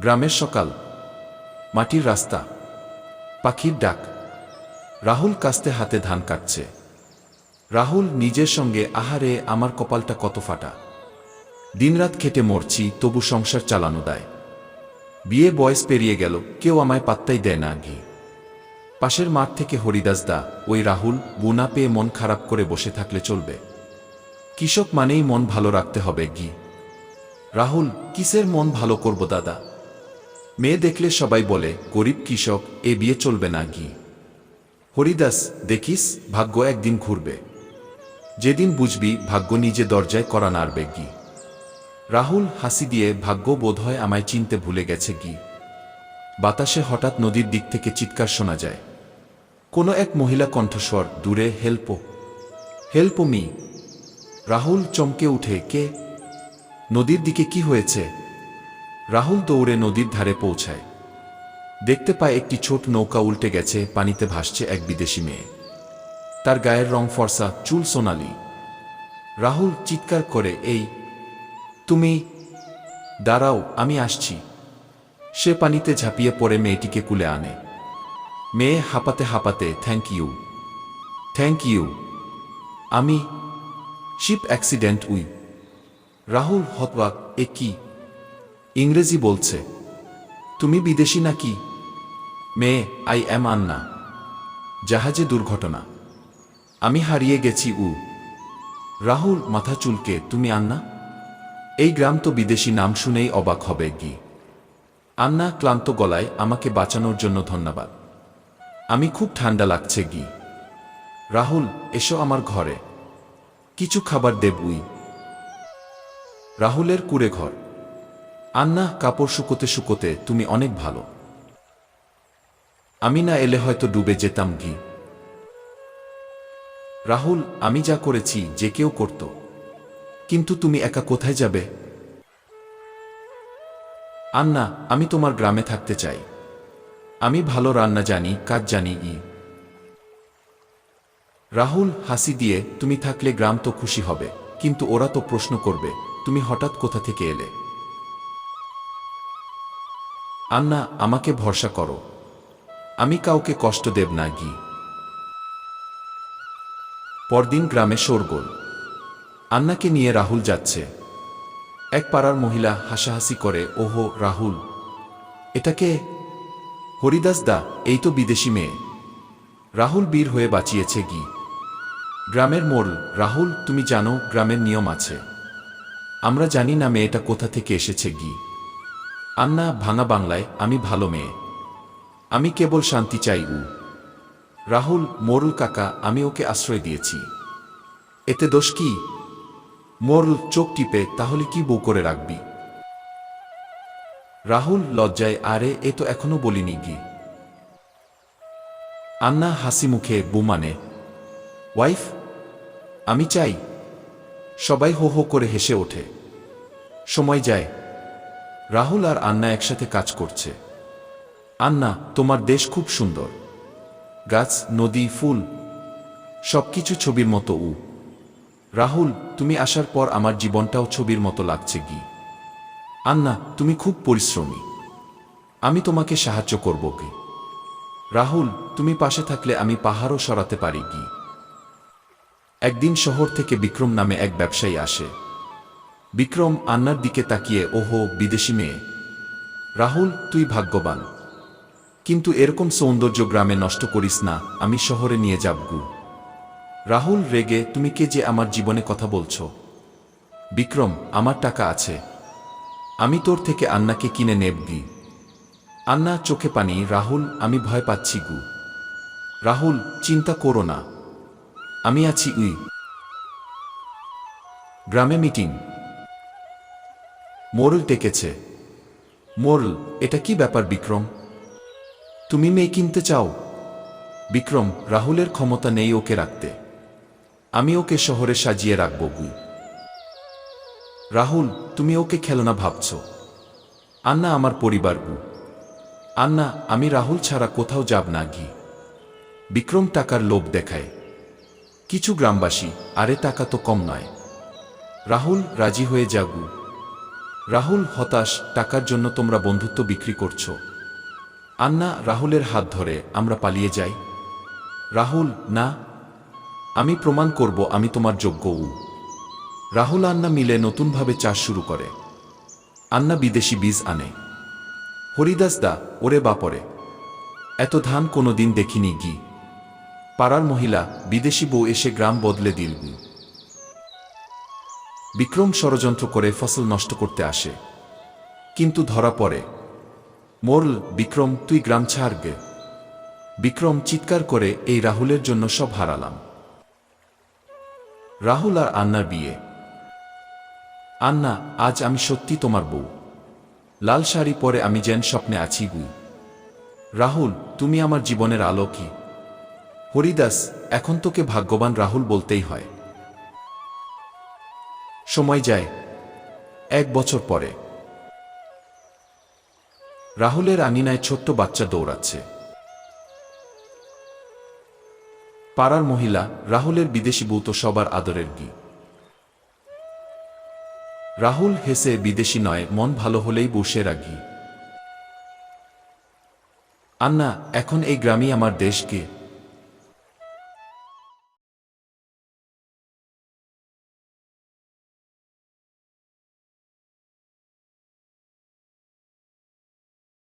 গ্রামের সকাল, মাটির রাস্তা, পাখির ডাক, রাহুল কাস্তে হাতে ধান কাটছে। রাহুল নিজের সঙ্গে, আহারে, আমার কপালটা কত ফাটা। দিনরাত খেটে মরছি, তবু সংসার চালানো দেয়। বিয়ে বয়স পেরিয়ে গেল, কেউ আমায় পাত্তাই দেয় না ঘি পাশের মাঠ থেকে হরিদাস দা, ওই রাহুল, বুনা পেয়ে মন খারাপ করে বসে থাকলে চলবে। কৃষক মানেই মন ভালো রাখতে হবে ঘি রাহুল, কিসের মন ভালো করব, দাদা? মেয়ে দেখলে সবাই বলে, গরিব কৃষক, এ বিয়ে চলবে না ঘি হরিদাস, দেখিস, ভাগ্য একদিন ঘুরবে। যেদিন বুঝবি, ভাগ্য নিজে দরজায় করা নাড়বে গি রাহুল হাসি দিয়ে, ভাগ্য বোধহয় আমায় চিনতে ভুলে গেছে গি বাতাসে হঠাৎ নদীর দিক থেকে চিৎকার শোনা যায়। কোনো এক মহিলা কণ্ঠস্বর, দূরে হেল্পো হেল্পো মি রাহুল চমকে উঠে, কে? নদীর দিকে কি হয়েছে? রাহুল দৌড়ে নদীর ধারে পৌঁছায়। দেখতে পায় একটি ছোট নৌকা উল্টে গেছে, পানিতে ভাসছে এক বিদেশি মেয়ে। তার গায়ের রং ফর্সা, চুল সোনালি। রাহুল চিৎকার করে, এই, তুমি, দাঁড়াও, আমি আসছি। সে পানিতে ঝাঁপিয়ে পড়ে মেয়েটিকে কুলে আনে। মেয়ে হাঁপাতে হাঁপাতে, থ্যাংক ইউ থ্যাংক ইউ, আমি, শিপ অ্যাক্সিডেন্ট উই। রাহুল হতবাক, এ কি? ইংরেজি বলছে, তুমি বিদেশি নাকি? মেয়ে আই এম আন্না। জাহাজে দুর্ঘটনা। আমি হারিয়ে গেছি উ। রাহুল, মাথা চুলকে, তুমি আন্না? এই গ্রাম তো বিদেশি, নাম শুনেই অবাক হবে গি। আন্না, ক্লান্ত গলায় আমাকে বাঁচানোর জন্য ধন্যবাদ। আমি খুব ঠান্ডা লাগছে গি। রাহুল, এসো আমার ঘরে। কিছু খাবার দেব উই। রাহুলের কুড়ে ঘর। আন্না, কাপড় শুকোতে শুকোতে তুমি অনেক ভালো। আমি না এলে হয়তো ডুবে যেতাম ঘি। রাহুল, আমি যা করেছি যে কেউ করত। কিন্তু তুমি একা কোথায় যাবে? আন্না, আমি তোমার গ্রামে থাকতে চাই। আমি ভালো রান্না জানি, কাজ জানি ই। রাহুল, হাসি দিয়ে, তুমি থাকলে গ্রাম তো খুশি হবে, কিন্তু ওরা তো প্রশ্ন করবে, তুমি হঠাৎ কোথা থেকে এলে? আন্না, আমাকে ভরসা করো। আমি কাউকে কষ্ট দেব না, গি। পরদিন গ্রামে শোরগোল। আন্নাকে নিয়ে রাহুল যাচ্ছে। এক পাড়ার মহিলা হাসাহাসি করে, ওহো, রাহুল এটাকে হরিদাস দা, এই তো বিদেশি মেয়ে। রাহুল বীর হয়ে বাঁচিয়েছে, গি। গ্রামের মোড়ল রাহুল, তুমি জানো, গ্রামের নিয়ম আছে। আমরা জানি না মেয়েটা কোথা থেকে এসেছে, গি। আন্না ভাঙা বাংলায়, আমি ভালো মেয়ে। আমি কেবল শান্তি চাই, উ। রাহুল, মোরুল কাকা, আমি ওকে আশ্রয় দিয়েছি। এতে দোষ কি? মোরল চোখ টিপে, তাহলে কি বউ করে রাখবি? রাহুল লজ্জায়, আরে, এ তো এখনও বলিনি গি আন্না হাসি মুখে বুমানে ওয়াইফ, আমি চাই। সবাই হো হো করে হেসে ওঠে। সময় যায় রাহুল আর আন্না একসাথে কাজ করছে। আন্না, তোমার দেশ খুব সুন্দর। গাছ, নদী, ফুল, সবকিছু ছবির মতো উ। রাহুল, তুমি আসার পর আমার জীবনটাও ছবির মতো লাগছে গি। আন্না, তুমি খুব পরিশ্রমী। আমি তোমাকে সাহায্য করব কি রাহুল, তুমি পাশে থাকলে আমি পাহাড়ও সরাতে পারি কি একদিন শহর থেকে বিক্রম নামে এক ব্যবসায়ী আসে। বিক্রম আন্নার দিকে তাকিয়ে, ওহো, বিদেশি মেয়ে। রাহুল, তুই ভাগ্যবান। কিন্তু এরকম সৌন্দর্য গ্রামে নষ্ট করিস না, আমি শহরে নিয়ে যাব গু। রাহুল, রেগে, তুমি কে যে আমার জীবনে কথা বলছো? বিক্রম, আমার টাকা আছে। আমি তোর থেকে আন্নাকে কিনে নেব গি। আন্না, চোখে পানি। রাহুল, আমি ভয় পাচ্ছি গু। রাহুল, চিন্তা করো না। আমি আছি, উই। গ্রামে মিটিং। মোরল ডেকেছে। মোরল, এটা কি ব্যাপার বিক্রম? তুমি মেয়ে কিনতে চাও? বিক্রম, রাহুলের ক্ষমতা নেই ওকে রাখতে। আমি ওকে শহরে সাজিয়ে রাখব গুই রাহুল, তুমি ওকে খেলনা ভাবছ। আন্না আমার পরিবার গু আন্না, আমি রাহুল ছাড়া কোথাও যাব না গি বিক্রম টাকার লোভ দেখায়। কিছু গ্রামবাসী, আরে টাকা তো কম নয়। রাহুল, রাজি হয়ে যাগু। রাহুল হতাশ টাকার জন্য তোমরা বন্ধুত্ব বিক্রি করছ। আন্না রাহুলের হাত ধরে, আমরা পালিয়ে যাই। রাহুল, না, আমি প্রমাণ করব আমি তোমার যোগ্য উ। রাহুল, আন্না মিলে নতুনভাবে চাষ শুরু করে। আন্না বিদেশি বীজ আনে। হরিদাস দা, ওরে বাপরে, এত ধান কোনো দিন দেখিনি গি। পাড়ার মহিলা, বিদেশি বউ এসে গ্রাম বদলে দিল বিক্রম ষড়যন্ত্র করে ফসল নষ্ট করতে আসে। কিন্তু ধরা পড়ে। মোরল বিক্রম, তুই গ্রাম ছাড় গে বিক্রম চিৎকার করে এই রাহুলের জন্য সব হারালাম। রাহুল আর আন্নার বিয়ে। আন্না, আজ আমি সত্যি তোমার বউ। লাল শাড়ি পরে আমি যেন স্বপ্নে আছি গুই। রাহুল, তুমি আমার জীবনের আলো কি হরিদাস, এখন তোকে ভাগ্যবান রাহুল বলতেই হয়। সময় যায় এক বছর পরে। রাহুলের আনিনায় ছোট্ট বাচ্চা দৌড়াচ্ছে। পাড়ার মহিলা রাহুলের বিদেশি বউ তো সবার আদরের গি। রাহুল হেসে বিদেশি নয়, মন ভালো হলেই বসে রাখি আন্না, এখন এই গ্রামই আমার দেশকে